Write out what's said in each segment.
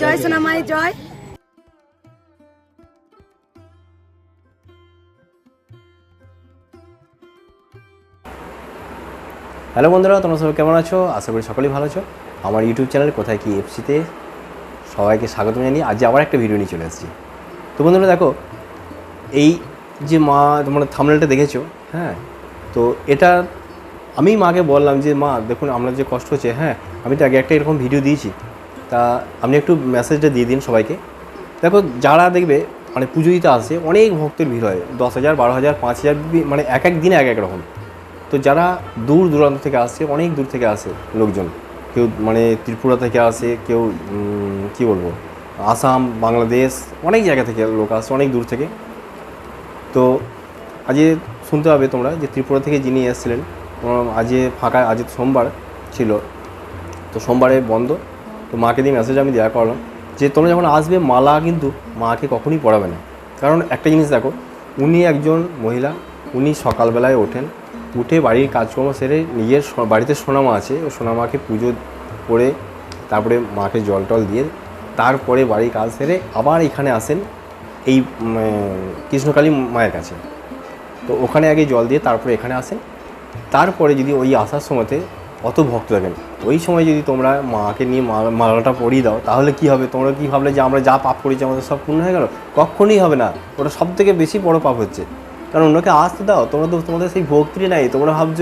জয় সোনামাই জয়। Hello বন্ধুরা, তোমরা সবাই কেমন আছো? আশা করি সকলেই ভালো আছো। আমার ইউটিউব চ্যানেল কোথায় কি এফসিতে সবাইকে স্বাগত জানিয়ে আজ আবার একটা ভিডিও নিয়ে চলে এসেছি তো বন্ধুরা, দেখো, এই যে মা, তোমরা থামনেলটা দেখেছ হ্যাঁ? তো এটা আমি মাকে বললাম যে, মা, দেখুন, আমরা যে কষ্ট হচ্ছে হ্যাঁ আমি তো আগে একটা এরকম ভিডিও দিয়েছি। তা আপনি একটু মেসেজটা দিয়ে দিন সবাইকে। দেখো, যারা দেখবে মানে পুজো দিতে আসে, অনেক ভক্তের ভিড় হয়। দশ হাজার, বারো হাজার, পাঁচ হাজার মানে এক এক দিনে এক এক রকম। তো যারা দূর দূরান্ত থেকে আসছে অনেক দূর থেকে আসে লোকজন। কেউ মানে ত্রিপুরা থেকে আসে, কেউ কি বলব, আসাম, বাংলাদেশ, অনেক জায়গা থেকে লোক আসছে অনেক দূর থেকে। তো আজকে শুনতে হবে তোমরা যে ত্রিপুরা থেকে যিনি এসেছিলেন আজকে ফাঁকা, আজ সোমবার ছিল। তো সোমবারে বন্ধ। তো মাকে দিয়ে মেসেজ আমি দেওয়া করলাম যে, তোমরা যখন আসবে, মালা কিন্তু মাকে কখনই পড়াবে না। কারণ একটা জিনিস দেখো, উনি একজন মহিলা, উনি সকালবেলায় ওঠেন, উঠে বাড়ির কাজকর্ম সেরে নিজের বাড়িতে সোনামা আছে, ও সোনামাকে পুজো করে তারপরে মাকে জল টল দিয়ে তারপরে বাড়ির কাজ সেরে আবার এখানে আসেন এই কৃষ্ণকালী মায়ের কাছে। তো ওখানে আগে জল দিয়ে তারপরে এখানে আসেন। তারপরে যদি ওই আসার সময়তে অত ভক্ত থাকেন ওই সময় যদি তোমরা মাকে নিয়ে মালাটা পরিয়ে দাও, তাহলে কি হবে? তোমরা কি ভাবলে যে আমরা যা পাপ করেছি আমাদের সব পূর্ণ হয়ে গেল? কখনই হবে না। ওটা সব থেকে বেশি বড় পাপ হচ্ছে। কারণ অন্যকে আসতে দাও, তোমরা তো তোমাদের সেই ভক্তি নাই। তোমরা ভাবছ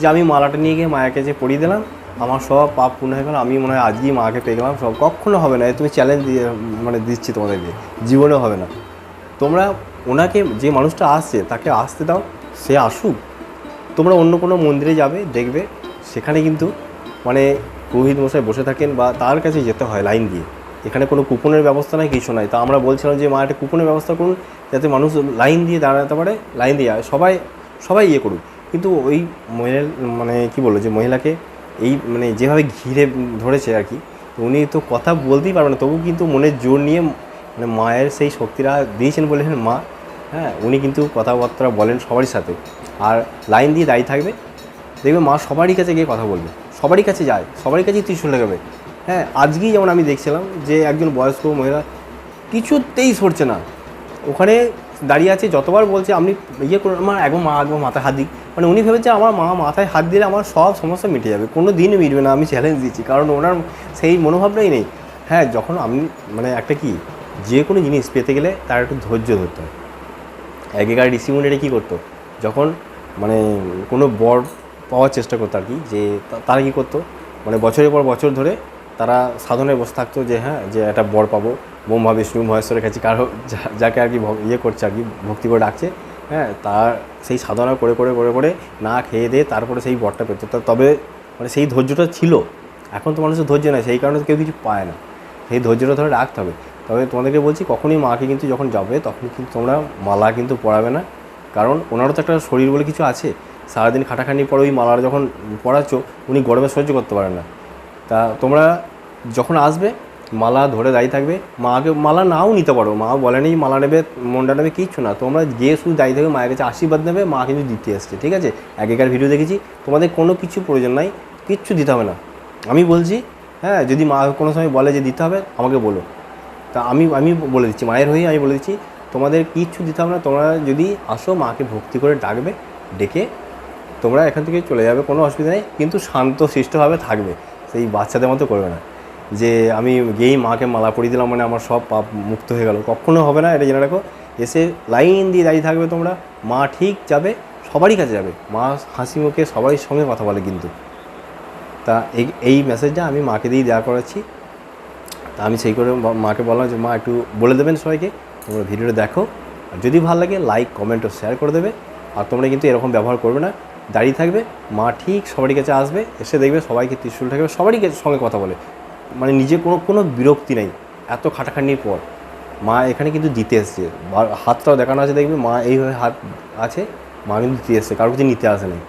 যে আমি মালাটা নিয়ে গিয়ে মায়ের কাছে পরিয়ে দিলাম, আমার সব পাপ পূর্ণ হয়ে গেল, আমি মনে হয় আজকেই মাকে পেয়ে গেলাম। সব কখনো হবে না তুমি চ্যালেঞ্জ দিয়ে মানে দিচ্ছি তোমাদেরকে। জীবনেও হবে না। তোমরা ওনাকে, যে মানুষটা আসছে, তাকে আসতে দাও, সে আসুক। তোমরা অন্য কোনো মন্দিরে যাবে, দেখবে সেখানে কিন্তু মানে পুরোহিত মশাই বসে থাকেন বা তার কাছে যেতে হয় লাইন দিয়ে। এখানে কোনো কুপনের ব্যবস্থা নাই, কিছু নাই। তা আমরা বলছিলাম যে, মা, একটা কুপনের ব্যবস্থা করুন যাতে মানুষ লাইন দিয়ে দাঁড়াতে পারে, লাইন দিয়ে সবাই সবাই ইয়ে করুক। কিন্তু ওই মহিলা মানে কি বলব, যে মহিলাকে এই মানে যেভাবে ঘিরে ধরেছে আর কি, উনি তো কথা বলতেই পারবে না। তবু কিন্তু মনের জোর নিয়ে মানে মায়ের সেই শক্তিরা দিয়েছেন বলেছেন মা হ্যাঁ উনি কিন্তু কথাবার্তা বলেন সবারই সাথে। আর লাইন দিয়ে দাঁড়িয়ে থাকবে দেখবে মা সবারই কাছে গিয়ে কথা বলবে। সবারই কাছে যায়, সবারই কাছেই ত্রিশূল লাগাবে। হ্যাঁ আজকেই যেমন আমি দেখছিলাম যে একজন বয়স্ক মহিলা কিছুতেই সরছে না। ওখানে দাঁড়িয়ে আছে, যতবার বলছে আপনি ইয়ে করুন, আমার একবার মা একবার মাথায় হাত দিই মানে উনি ভেবেছে আমার মা মাথায় হাত দিলে আমার সব সমস্যা মিটে যাবে। কোনো দিন মিটবে না, আমি চ্যালেঞ্জ দিচ্ছি, কারণ ওনার সেই মনোভাবটাই নেই। হ্যাঁ যখন আমি মানে একটা কি, যে কোনো জিনিস পেতে গেলে তার একটু ধৈর্য ধরতে হয়। আগেকার ঋষিমুনিরা কী করতো? যখন মানে কোনো বর পাওয়ার চেষ্টা করতো আর কি, যে তারা কী করতো মানে বছরের পর বছর ধরে তারা সাধনে বসে থাকতো যে হ্যাঁ যে একটা বর পাবো ব্রহ্মা বিষ্ণু মহেশ্বরের কাছে কারও যাকে আর কি ইয়ে করছে আর কি, ভক্তি করে ডাকছে হ্যাঁ তার সেই সাধনা করে করে করে করে না খেয়ে দিয়ে তারপরে সেই বরটা পেত। তবে মানে সেই ধৈর্যটা ছিল। এখন তো মানুষের ধৈর্য নেই, সেই কারণে কেউ কিছু পায় না। সেই ধৈর্যটা ধরে রাখতে হবে। তবে তোমাদেরকে বলছি, কখনই মাকে কিন্তু যখন যাবে, তখন কিন্তু তোমরা মালা কিন্তু পরাবে না। কারণ ওনারও তো একটা শরীর বলে কিছু আছে। সারাদিন খাটাখানির পরে ওই মালার যখন পড়াচ্ছ উনি গরমে সহ্য করতে পারেন না। তা তোমরা যখন আসবে, মালা ধরে দাঁড়িয়ে থাকবে মাকে মালা নাও নিতে পারো। মা বলেনি মালা নেবে, মনটা নেবে, কিচ্ছু না। তোমরা গিয়ে শুধু দাঁড়িয়ে থাকবে, মায়ের কাছে আশীর্বাদ নেবে, মা কিন্তু দিতে আসছে ঠিক আছে? আগেকার ভিডিও দেখেছি, তোমাদের কোনো কিছু প্রয়োজন নাই, কিচ্ছু দিতে হবে না। আমি বলছি হ্যাঁ যদি মা কোনো সময় বলে যে দিতে হবে, আমাকে বলো। তা আমি আমি বলে দিচ্ছি, মায়ের হয়ে আমি বলে দিচ্ছি, তোমাদের কিচ্ছু দিতে হবে না। তোমরা যদি আসো, মাকে ভক্তি করে ডাকবে, ডেকে তোমরা এখান থেকে চলে যাবে, কোনো অসুবিধা নেই। কিন্তু শান্ত শিষ্টভাবে থাকবে। সেই বাচ্চাদের মতো করবে না। যে আমি গিয়েই মাকে মালা পরিয়ে দিলাম মানে আমার সব পাপ মুক্ত হয়ে গেল। কখনো হবে না, এটা জেনে রাখো। এসে লাইন দিয়ে দাঁড়িয়ে থাকবে তোমরা। মা ঠিক যাবে, সবারই কাছে যাবে। মা হাসি মুখে সবারই সঙ্গে কথা বলে কিন্তু। তা এই এই মেসেজটা আমি মাকে দিয়ে দেওয়া করাচ্ছি তা আমি সেই করে মাকে বললাম যে, মা, একটু বলে দেবেন সবাইকে। তোমরা ভিডিওটা দেখো। আর যদি ভালো লাগে লাইক কমেন্ট ও শেয়ার করে দেবে। আর তোমরা কিন্তু এরকম ব্যবহার করবে না। দাঁড়িয়ে থাকবে, মা ঠিক সবারই কাছে আসবে, এসে দেখবে সবাইকে ত্রিশুল থাকবে সবারই কাছে সঙ্গে কথা বলে। মানে নিজে কোনো কোনো বিরক্তি নেই, এত খাটাখাটনির পর। মা এখানে কিন্তু দিতে এসছে হাতটাও দেখানো আছে, দেখবে মা এইভাবে হাত আছে, মা কিন্তু দিতে এসছে, কারোর কিছু নিতে আসে নাই।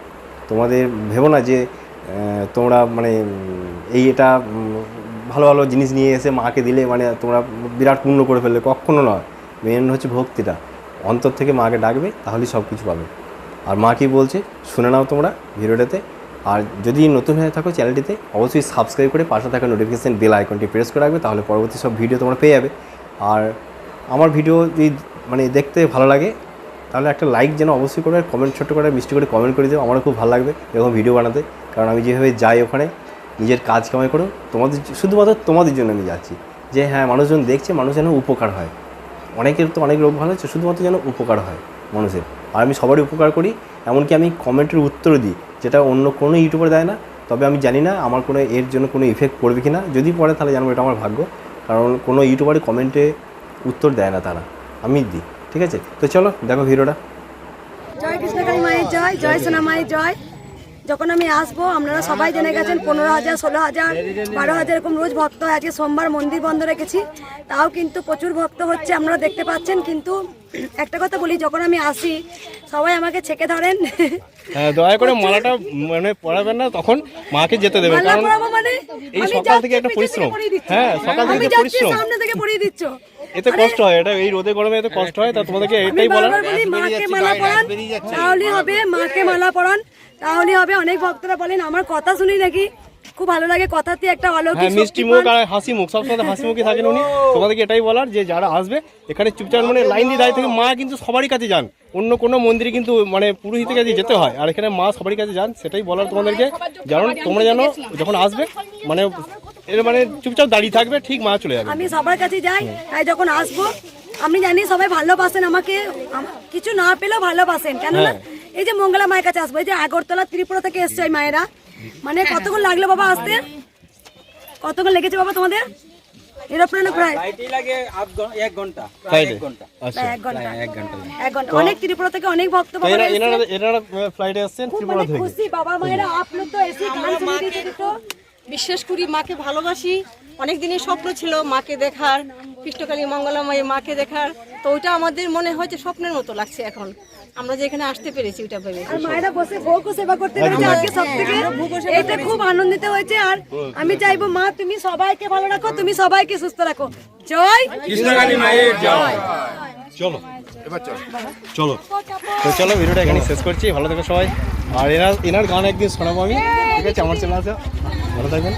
তোমাদের ভেবো না যে তোমরা মানে এই এটা ভালো ভালো জিনিস নিয়ে এসে মাকে দিলে মানে তোমরা বিরাট পূর্ণ করে ফেললে, কখনো নয়। মেন হচ্ছে ভক্তিটা। অন্তর থেকে মাকে ডাকবে, তাহলেই সব কিছু পাবে। আর মা কি বলছে? শুনে নাও তোমরা ভিডিওটাতে। আর যদি নতুন হয়ে থাকো চ্যানেলটিতে, অবশ্যই সাবস্ক্রাইব করে পাশে থাকা নোটিফিকেশান বেল আইকনটি প্রেস করে রাখবে, তাহলে পরবর্তী সব ভিডিও তোমরা পেয়ে যাবে। আর আমার ভিডিও যদি মানে দেখতে ভালো লাগে, তাহলে একটা লাইক যেন অবশ্যই করে কমেন্ট ছোট্ট করে মিষ্টি করে কমেন্ট করে দিও, আমারও খুব ভালো লাগবে এরকম ভিডিও বানাতে। কারণ আমি যেভাবে যাই ওখানে, নিজের কাজ কামাই করো তোমাদের শুধুমাত্র তোমাদের জন্য আমি যাচ্ছি। যে হ্যাঁ মানুষজন দেখছে, মানুষ যেন উপকার হয়। অনেকের তো অনেক রোগ ভালো হচ্ছে, শুধুমাত্র যেন উপকার হয়। মানুষের। আর আমি সবারই উপকার করি, এমনকি আমি কমেন্টের উত্তর দিই, যেটা অন্য কোনো ইউটিউবার দেয় না, তবে আমি জানি না আমার কোনো, এর জন্য কোনো ইফেক্ট পড়বে কি না যদি পড়ে তাহলে জানব এটা আমার ভাগ্য, কারণ কোনো ইউটিউবারই কমেন্টে উত্তর দেয় না তারা, আমি দিই, ঠিক আছে? তো চলো, দেখো ভিডিওটা জয় কৃষ্ণকালী মায়ের জয় জয় সোনা মায়ের জয়। যখন আমি আসব আপনারা সবাই জেনে গেছেন পনেরো হাজার ষোলো হাজার বারো হাজার এরকম রোজ ভক্ত হয়। আজকে সোমবার মন্দির বন্ধ রেখেছি। তাও কিন্তু প্রচুর ভক্ত হচ্ছে আপনারা দেখতে পাচ্ছেন। কিন্তু একটা কথা বলি যখন আমি আসি সবাই আমাকে ছেকে ধরেন। হ্যাঁ দয়া করে মালাটা মানে পড়াবেন না তখন মাকে যেতে দেবেন। কারণ মানে? এই সকাল থেকে একটা পরিশ্রম। হ্যাঁ, সকাল থেকে পরিশ্রম। সামনে থেকে পরিয়ে দিচ্ছ। এতে কষ্ট হয় এটা এই রোদে গরমে এতে কষ্ট হয় তা তোমাদেরকে এটাই বলার মাকে মালা পরান তাহলে হবে মাকে মালা পরান তাহলে হবে। অনেক ভক্তরা বলেন আমার কথা শুনি নাকি? খুব ভালো লাগে কথাতে একটা অলৌকিক হ্যাঁ মিষ্টি মুখ আর হাসি মুখ সবসময় হাসি মুখে থাকেন উনি। তোমাদেরকে এটাই বলার যে যারা আসবে এখানে চুপচাপ মানে লাইন দিয়ে দাঁড়িয়ে থেকে মা কিন্তু সবারই কাছে যান। অন্য কোনো মন্দিরে কিন্তু মানে পুরোহিতের কাছে যেতে হয় আর এখানে মা সবারই কাছে যান সেটাই বলার তোমাদেরকে। যেমন তোমরা যেন যখন আসবে মানে এর মানে চুপচাপ দাঁড়িয়ে থাকবে ঠিক মা চলে যাবে। আমি সবার কাছে যাই তাই যখন আসব আমি জানি সবাই ভালোবাসেন আমাকে কিছু না পেলেও ভালোবাসেন কেননা এই যে মঙ্গলা মায়ের কাছে আসব এই যে আগরতলা ত্রিপুরা থেকে এসছে ওই মায়েরা মানে কতক্ষণ লাগল বাবা আসতে? কতক্ষণ লেগেছে বাবা তোমাদের? এরোপ্লেনে প্রায়। লাগে এক ঘণ্টা। এক ঘণ্টা। আচ্ছা। এক ঘণ্টা। এক ঘণ্টা অনেক ত্রিপুরা থেকে অনেক ভক্ত বাবা এনারা এনারা ফ্লাইটে আসছেন ত্রিপুরা মানে থেকে। খুশি বাবা মায়েরা আপনি তো এসে গান শুনে দিতে দিত বিশ্বাস করি মাকে ভালোবাসি। অনেক দিনের স্বপ্ন ছিল মাকে দেখার কৃষ্ণকালী মঙ্গলাময়ী মাকে দেখার। তো ওইটা আমাদের মনে হয় যে স্বপ্নের মতো লাগছে এখন। আমরা যে এখানে আসতে পেরেছি ওইটা ভেবে। আর মায়েরা বসে ভোগও সেবা করতে পেরেছে আজকে সব থেকে। এটা খুব আনন্দিত হয়েছে। আর আমি চাইব মা তুমি সবাইকে ভালো রাখো তুমি সবাইকে সুস্থ রাখো। জয় কৃষ্ণকালী মায়ের জয়। চলো। চলো। তো চলো ভিডিওটা এখানে শেষ করছি। ভালো থাকো সবাই। আর এনার এনার গান একদিন শোনাবো আমি। ঠিক আছে আমার চ্যানেল আছে। ভালো থাকবেন।